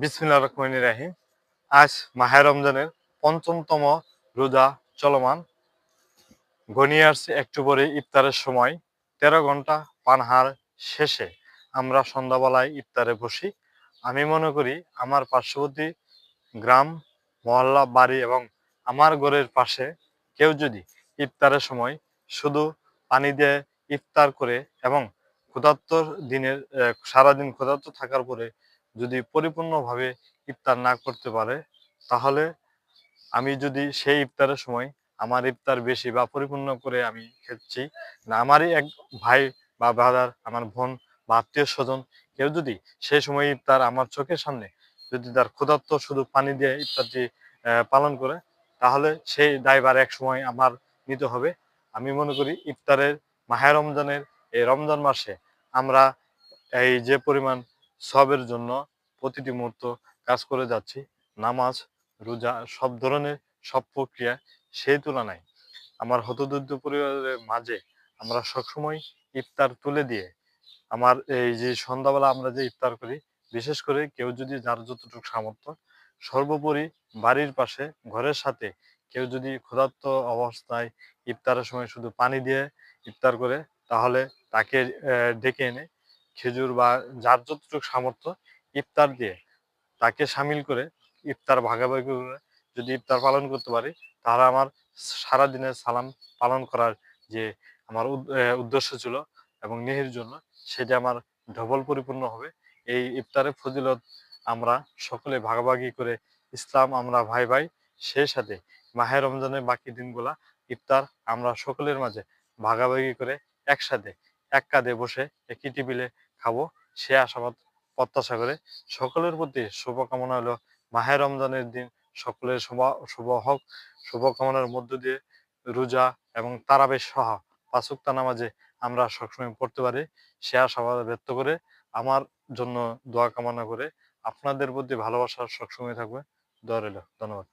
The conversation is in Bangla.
বিসমিল্লা রহমান রাহিম। আজ মাহে রমজানের পঞ্চমতম রোজা চলমান। ঘনিয়ে আসছে একটু পরে ইফতারের সময়। তেরো ঘণ্টা পানহার শেষে আমরা সন্ধ্যাবেলায় ইফতারে বসি। আমি মনে করি আমার পার্শ্ববর্তী গ্রাম, মহল্লা, বাড়ি এবং আমার ঘরের পাশে কেউ যদি ইফতারের সময় শুধু পানি দিয়ে ইফতার করে এবং ক্ষুধার্ত দিনের সারাদিন ক্ষুধার্ত থাকার পরে যদি পরিপূর্ণভাবে ইফতার না করতে পারে, তাহলে আমি যদি সেই ইফতারের সময় আমার ইফতার বেশি বা পরিপূর্ণ করে আমি খেচ্ছি, না আমারই এক ভাই বা ব্রাদার আমার বোন বা আত্মীয় স্বজন, কেউ যদি সেই সময় ইফতার আমার চোখের সামনে যদি তার ক্ষুধার্ত শুধু পানি দিয়ে ইফতারটি পালন করে, তাহলে সেই দায়ভার এক সময় আমার নিতে হবে। আমি মনে করি ইফতারের মাহে রমজানের এই রমজান মাসে আমরা এই যে পরিমাণ সবের জন্য প্রতিটি মুহূর্ত কাজ করে যাচ্ছি। নামাজ, রোজা, সব ধরনের সব প্রক্রিয়া সেই তুলনায়। আমার হতদরিদ্র পরিবারের মাঝে আমরা সবসময় ইফতার তুলে দিয়ে আমার এই যে সন্ধ্যাবেলা আমরা যে ইফতার করি, বিশেষ করে কেউ যদি যার যতটুকু সামর্থ্য, সর্বোপরি বাড়ির পাশে, ঘরের সাথে কেউ যদি ক্ষুধার্ত অবস্থায় ইফতারের সময় শুধু পানি দিয়ে ইফতার করে, তাহলে তাকে ডেকে এনে খেজুর বা যার যতটুকু সামর্থ্য ইফতার দিয়ে তাকে সামিল করে ইফতার ভাগাভাগি করে যদি ইফতার পালন করতে পারি, তাহলে আমার সারা দিনের সালাম পালন করার যে আমার উদ্দেশ্য ছিল এবং নেহির জন্য সেটা আমার ডবল পরিপূর্ণ হবে। এই ইফতারের ফজিলত আমরা সকলে ভাগাভাগি করে ইসলাম, আমরা ভাই ভাই সেই সাথে মাহে রমজানের বাকি দিনগুলা ইফতার আমরা সকলের মাঝে ভাগাভাগি করে একসাথে, এক কাঁধে বসে, একই টেবিলে খাব, সে আশাবাদ, প্রত্যাশা করে। সকলের প্রতি শুভকামনা হলো মাহে রমজানের দিন সকলের শুভ শুভ হোক, শুভকামনার মধ্য দিয়ে রোজা এবং তারাবেশ সহ পাঁচুক্তা নামাজে আমরা সবসময় পড়তে পারি। সে আশাবাদ ব্যক্ত করে আমার জন্য দোয়া কামনা করে আপনাদের প্রতি ভালোবাসা সবসময় থাকবে। দোয়া রইল, ধন্যবাদ।